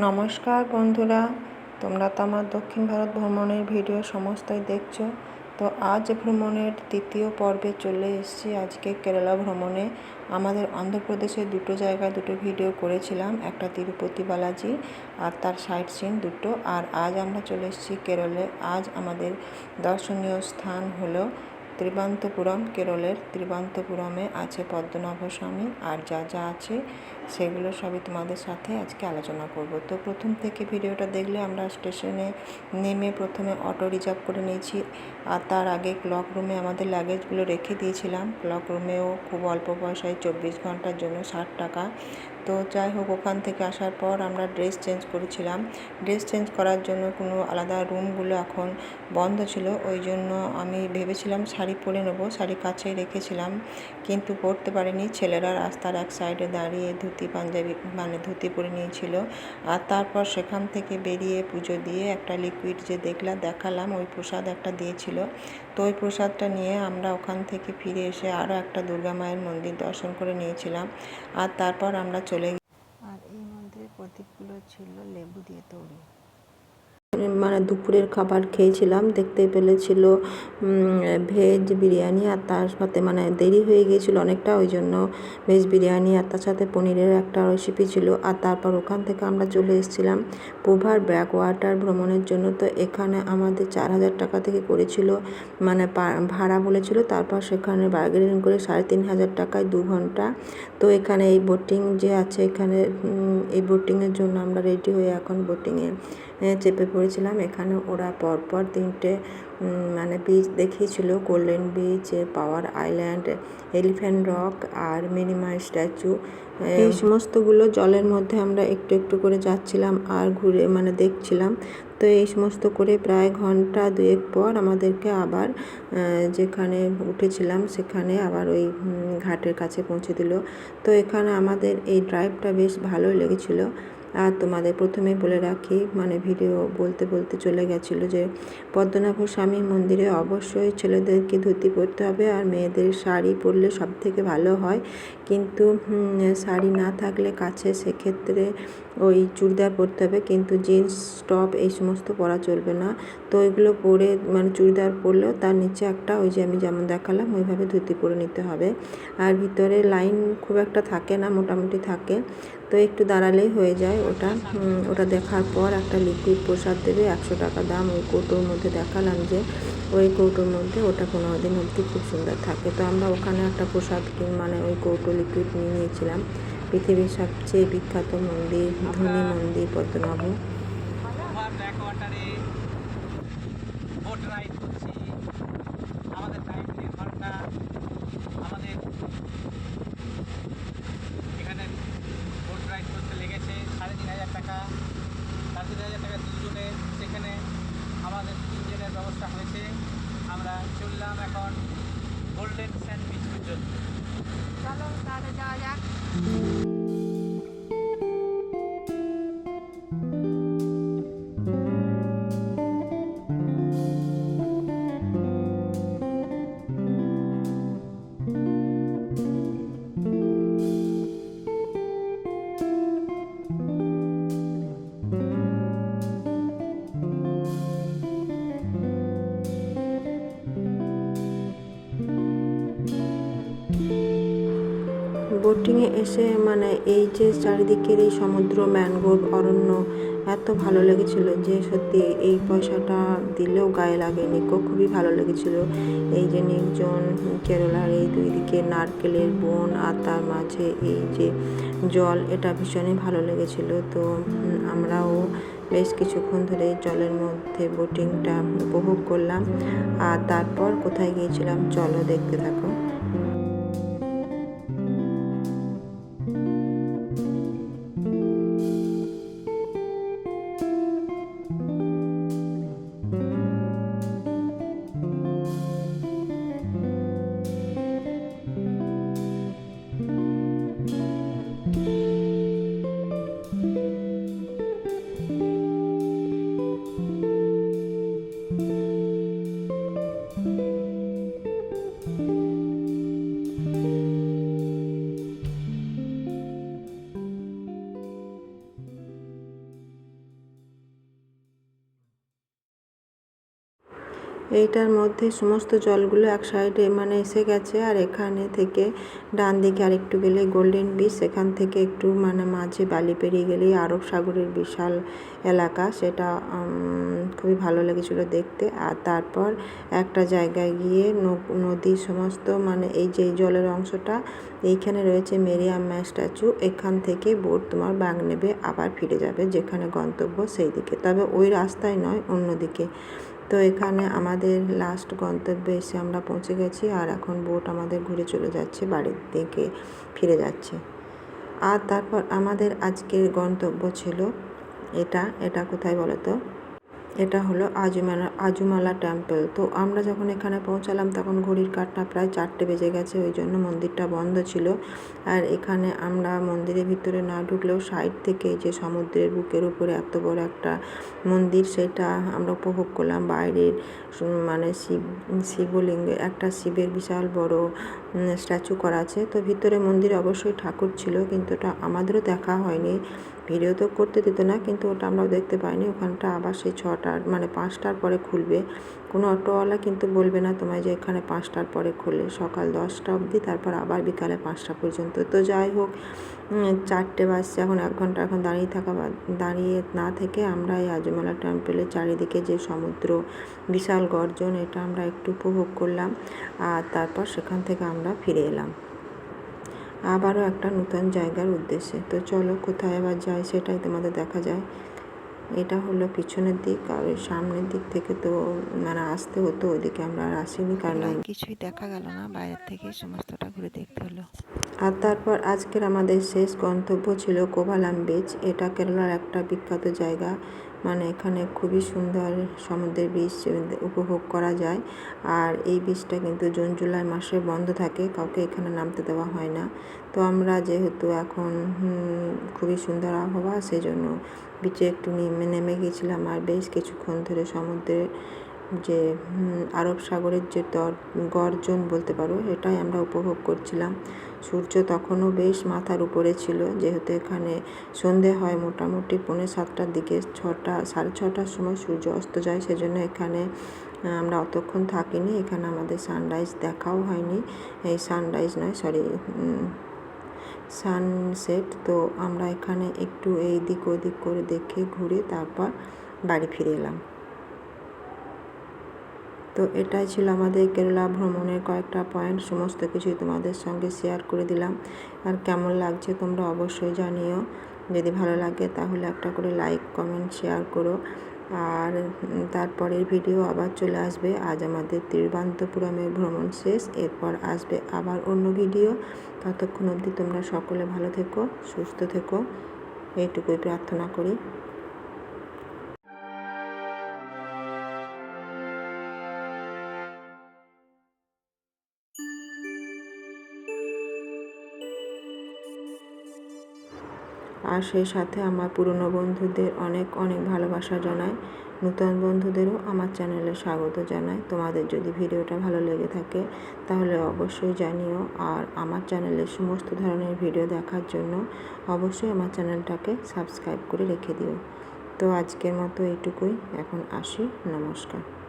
নমস্কার বন্ধুরা, তোমরা তো আমার দক্ষিণ ভারত ভ্রমণের ভিডিও সমস্তই দেখছ। তো আজ ভ্রমণের তৃতীয় পর্বে চলে এসেছি আজকে কেরালা ভ্রমণে। আমাদের অন্ধ্রপ্রদেশের দুটো জায়গায় দুটো ভিডিও করেছিলাম, একটা তিরুপতি বালাজি আর তার সাইট সিন দুটো। আর আজ আমরা চলে এসেছি কেরলে। আজ আমাদের দর্শনীয় স্থান হলো ত্রিবান্তপুরম। কেরলের ত্রিবান্তপুরমে আছে পদ্মনাভস্বামী আর যা যা আছে সেগুলো সবই তোমাদের সাথে আজকে আলোচনা করব। তো প্রথম থেকে ভিডিওটা দেখলে আমরা স্টেশনে নেমে প্রথমে অটো রিজার্ভ করে নিয়েছি আর তার আগে ক্লক রুমে আমাদের লাগেজগুলো রেখে দিয়েছিলাম। ক্লক রুমেও খুব অল্প পয়সায় চব্বিশ ঘণ্টার জন্য ষাট টাকা। তো যাই হোক, ওখান থেকে আসার পর আমরা ড্রেস চেঞ্জ করেছিলাম। ড্রেস চেঞ্জ করার জন্য কোনো আলাদা রুমগুলো এখন বন্ধ ছিল, ওই জন্য আমি ভেবেছিলাম শাড়ি পরে নেব, শাড়ি কাছেই রেখেছিলাম। কিন্তু পরতে পারিনি, ছেলেরা রাস্তার এক সাইডে দাঁড়িয়ে ধুতি পাঞ্জাবি মানে ধুতি পরে নিয়েছিল। আর তারপর সেখান থেকে বেরিয়ে পুজো দিয়ে একটা লিকুইড যে দেখলাম দেখালাম, ওই প্রসাদ একটা দিয়েছিল। তো ওই প্রসাদটা নিয়ে আমরা ওখান থেকে ফিরে এসে আরও একটা দুর্গা মায়ের মন্দির দর্শন করে নিয়েছিলাম। আর তারপর আমরা চলে গেলাম। আর এই মন্দিরের প্রতীকগুলো ছিল লেবু দিয়ে তৈরি। মানে দুপুরের খাবার খেয়েছিলাম, দেখতে পেলেছিল ভেজ বিরিয়ানি আর তার সাথে মানে দেরি হয়ে গিয়েছিল অনেকটা, ওই জন্য ভেজ বিরিয়ানি আর তার সাথে পনিরের একটা রেসিপি ছিল। আর তারপর ওখান থেকে আমরা চলে এসেছিলাম পোভার ব্যাক ওয়াটার ভ্রমণের জন্য। তো এখানে আমাদের চার হাজার টাকা থেকে করেছিল মানে ভাড়া বলেছিল। তারপর সেখানে বার্গেনিং করে সাড়ে তিন হাজার টাকায় দু ঘণ্টা। তো এখানে এই বোটিং যে আছে, এখানে এই বোটিংয়ের জন্য আমরা রেডি হয়ে এখন বোটিংয়ে চেপে পড়েছিলাম। এখানে ওরা পরপর তিনটে মানে বিচ দেখিয়েছিল। Golden beach power island elephant rock আর মিনিমা স্ট্যাচু এই সমস্তগুলো জলের মধ্যে আমরা একটু একটু করে যাচ্ছিলাম আর ঘুরে মানে দেখছিলাম। তো এই সমস্ত করে প্রায় ঘণ্টা দুয়েক পর আমাদেরকে আবার যেখানে উঠেছিলাম সেখানে আবার ওই ঘাটের কাছে পৌঁছে দিল। তো এখানে আমাদের এই ড্রাইভটা বেশ ভালোই লেগেছিলো। আর তোমাদের প্রথমে বলে রাখি মানে ভিডিও বলতে বলতে চলে গেছিল যে, পদ্মনাভ স্বামী মন্দিরে অবশ্যই ছেলেদেরকে ধুতি পরতে হবে আর মেয়েদের শাড়ি পরলে সব থেকে ভালো হয়। কিন্তু শাড়ি না থাকলে কাছে সেক্ষেত্রে ওই চুড়িদার পরতে হবে। কিন্তু জিন্স, টপ এই সমস্ত পরা চলবে না। তো ওইগুলো পরে মানে চুড়িদার পরলেও তার নিচে একটা ওই যে আমি যেমন দেখালাম, ওইভাবে ধুতি পরে নিতে হবে। আর ভিতরে লাইন খুব একটা থাকে না, মোটামুটি থাকে। তো একটু দাঁড়ালেই হয়ে যায় ওটা। ওটা দেখার পর একটা লিকুইড প্রসাদ দেবে, একশো টাকা দাম। ওই কৌটোর মধ্যে দেখালাম যে, ওই কৌটোর মধ্যে ওটা কোনো দিন অবধি খুব সুন্দর থাকে। তো আমরা ওখানে একটা প্রসাদ মানে ওই কৌটো লিকুইড নিয়ে নিয়েছিলাম। পৃথিবীর সবচেয়ে বিখ্যাত মন্দির, ধনী মন্দির, পদ্মনাভ আমাদের এখানে বোট রাইড করতে লেগেছে সাড়ে তিন হাজার টাকা সাড়ে তিন হাজার টাকা দুজনে সেখানে আমাদের তিনজনের ব্যবস্থা হয়েছে আমরা এখন গোল্ডেন স্যান্ডউইচ পর্যন্ত চলো তাহলে যাওয়া যাক। বোটিংয়ে এসে মানে এই যে চারিদিকের এই সমুদ্র, ম্যানগ্রোভ, অরণ্য, এত ভালো লেগেছিল যে সত্যি এই পয়সাটা দিলেও গায়ে লাগেনি। খুবই ভালো লেগেছিল। এই যে নির্জন কেরলার এই দুই দিকে নারকেলের বন আর তার মাঝে এই যে জল, এটা ভীষণই ভালো লেগেছিল। তো আমরাও বেশ কিছুক্ষণ ধরে জলের মধ্যে বোটিংটা উপভোগ করলাম। আর তারপর কোথায় গিয়েছিলাম, চলো দেখতে থাকো। এইটার মধ্যে সমস্ত জলগুলো এক সাইডে মানে এসে গেছে আর এখানে থেকে ডান দিকে আর একটু গেলে গোল্ডেন বিচ এখান থেকে একটু মানে মাঝে বালি পেরিয়ে গেলেই আরব সাগরের বিশাল এলাকা, সেটা খুবই ভালো লেগেছিল দেখতে। আর তারপর একটা জায়গায় গিয়ে ন- নদীর সমস্ত মানে এই যে জলের অংশটা, এইখানে রয়েছে মেরিয়াম্মা স্ট্যাচু, এখান থেকে বোট তোমার ব্যাগ নেবে, আবার ফিরে যাবে যেখানে গন্তব্য সেই দিকে তবে ওই রাস্তায় নয়, অন্যদিকে। তো এখানে আমাদের লাস্ট গন্তব্যে এসে আমরা পৌঁছে গেছি আর এখন বোট আমাদের ঘুরে চলে যাচ্ছে, বাড়ির দিকে ফিরে যাচ্ছে। আর তারপর আমাদের আজকের গন্তব্য ছিল এটা এটা কোথায় বলো তো এটা হলো আজুমালা আজুমালা টেম্পল তো আমরা যখন এখানে পৌঁছালাম, তখন ঘড়ির কাঁটা প্রায় চারটে বেজে গেছে, ওই জন্য মন্দিরটা বন্ধ ছিল। আর এখানে আমরা মন্দিরের ভিতরে না ঢুকলেও সাইড থেকে যে সমুদ্রের বুকের উপরে এত বড় একটা মন্দির, সেটা আমরা উপভোগ করলাম। বাইরের মানে শিব শিবলিঙ্গের একটা শিবের বিশাল বড় স্ট্যাচু করা আছে। তো ভিতরে মন্দির অবশ্যই ঠাকুর ছিল, কিন্তু ওটা আমাদেরও দেখা হয়নি। ভিডিও তো করতে দিত না, কিন্তু ওটা আমরাও দেখতে পাইনি। ওখানটা আবার সেই ছটার মানে পাঁচটার পরে খুলবে। কোনো অটোওয়ালা কিন্তু বলবে না তোমায় যে এখানে পাঁচটার পরে খোলে। সকাল দশটা অবধি, তারপর আবার বিকালে পাঁচটা পর্যন্ত। তো যাই হোক চারটে বাজছে, এখন এক ঘণ্টা এখন দাঁড়িয়ে থাকা দাঁড়িয়ে না থেকে আমরা এই আজমালা টেম্পলের চারিদিকে যে সমুদ্র, বিশাল গর্জন, এটা আমরা একটু উপভোগ করলাম। আর তারপর সেখান থেকে আমরা ফিরে এলাম। আবারও একটা নতুন জায়গার উদ্দেশ্যে। তো চলো, কোথায় আবার যাই সেটাই তোমাদের দেখা যায়। এটা হলো পিছনের দিক আর সামনের দিক থেকে তো মানে আসতে হতো ওইদিকে আমরা আর আসিনি কারণ কিছুই দেখা গেল না বাইরের থেকে সমস্তটা ঘুরে দেখতে হলো। আর তারপর আজকের আমাদের শেষ গন্তব্য ছিল কোভালাম বিচ এটা কেরালার একটা বিখ্যাত জায়গা। মানে এখানে খুবই সুন্দর সমুদ্রের বীচ উপভোগ করা যায়। আর এই বীচটা কিন্তু জুন, জুলাই মাসে বন্ধ থাকে, কাউকে এখানে নামতে দেওয়া হয় না। তো আমরা যেহেতু এখন খুবই সুন্দর আবহাওয়া, সেজন্য বিচে একটু নেমে গেছিলাম আর বেশ কিছুক্ষণ ধরে সমুদ্রের যে আরব সাগরের যে দর গর্জন বলতে পারো, এটাই আমরা উপভোগ করছিলাম। সূর্য তখনও বেশ মাথার উপরে ছিল, যেহেতু এখানে সন্ধে হয় মোটামুটি পৌনে সাতটার দিকে, ছটা, সাড়ে ছটার সময় সূর্য অস্ত যায়, সেজন্য এখানে আমরা অতক্ষণ থাকিনি। এখানে আমাদের সানরাইজ দেখাও হয়নি। এই সানরাইজ নয় সরি সানসেট তো আমরা এখানে একটু এই দিক ওদিক করে দেখে ঘুরে তারপর বাড়ি ফিরে এলাম। তো এটাই ছিল আমাদের কেরালা ভ্রমণের কয়েকটা পয়েন্ট সমস্ত কিছুই তোমাদের সঙ্গে শেয়ার করে দিলাম। আর কেমন লাগছে তোমরা অবশ্যই জানিও। যদি ভালো লাগে তাহলে একটা করে লাইক কমেন্ট শেয়ার করো। আর তারপরের ভিডিও আবার চলে আসবে। আজ আমাদের তিরুবন্তপুরমের ভ্রমণ শেষ। এরপর আসবে আবার অন্য ভিডিও ততক্ষণ অবধি তোমরা সকলে ভালো থেকো, সুস্থ থেকো। এইটুকুই প্রার্থনা করি। আর সেই সাথে আমার পুরনো বন্ধুদের অনেক অনেক ভালোবাসা জানাই নতুন বন্ধুদেরও আমার চ্যানেলে স্বাগত জানাই তোমাদের যদি ভিডিওটা ভালো লেগে থাকে, তাহলে অবশ্যই জানিও। আর আমার চ্যানেলে সমস্ত ধরনের ভিডিও দেখার জন্য অবশ্যই আমার চ্যানেলটাকে সাবস্ক্রাইব করে রেখে দিও। তো আজকের মতো এইটুকুই। এখন আসি। নমস্কার।